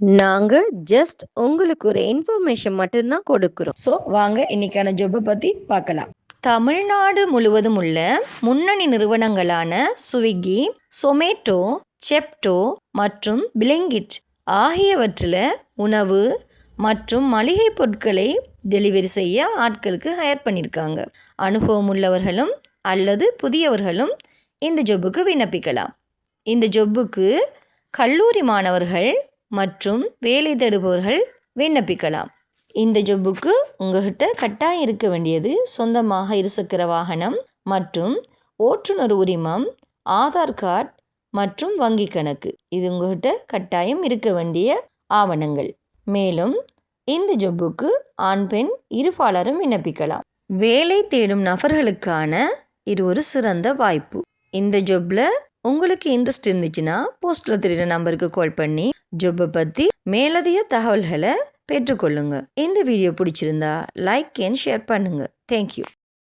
நாங்க ஜஸ்ட் உங்களுக்கு ஒரு இன்ஃபர்மேஷன் மட்டும்தான் கொடுக்குறோம். ஸோ வாங்க இன்னைக்கான ஜாப்பை பத்தி பார்க்கலாம். தமிழ்நாடு முழுவதும் உள்ள முன்னணி நிறுவனங்களான ஸ்விக்கி சொமேட்டோ செப்டோ மற்றும் பிளிங்கிட் ஆகியவற்றில் உணவு மற்றும் மளிகை பொருட்களை டெலிவரி செய்ய ஆட்களுக்கு ஹையர் பண்ணியிருக்காங்க அனுபவம் உள்ளவர்களும் அல்லது புதியவர்களும் இந்த ஜொப்புக்கு விண்ணப்பிக்கலாம். இந்த ஜொப்புக்கு கல்லூரி மாணவர்கள் மற்றும் வேலை தேடுபவர்கள் விண்ணப்பிக்கலாம். இந்த ஜொப்புக்கு உங்ககிட்ட கட்டாயம் இருக்க வேண்டியது சொந்தமாக இருசக்கர வாகனம் மற்றும் ஓட்டுநர் உரிமம் ஆதார் கார்டு மற்றும் வங்கி கணக்கு. இது உங்ககிட்ட கட்டாயம் இருக்க வேண்டிய ஆவணங்கள். மேலும் இந்த ஜொப்புக்கு ஆண் பெண் இருபாலரும் விண்ணப்பிக்கலாம். வேலை தேடும் நபர்களுக்கான இது ஒரு சிறந்த வாய்ப்பு. இந்த ஜொப்பில் உங்களுக்கு இன்ட்ரெஸ்ட் இருந்துச்சுன்னா போஸ்ட்டில் தெரிகிற நம்பருக்கு கால் பண்ணி ஜொப்பை பற்றி மேலதிக தகவல்களை பெற்றுக்கொள்ளுங்க. இந்த வீடியோ பிடிச்சிருந்தா லைக் அண்ட் ஷேர் பண்ணுங்கள் தேங்க்யூ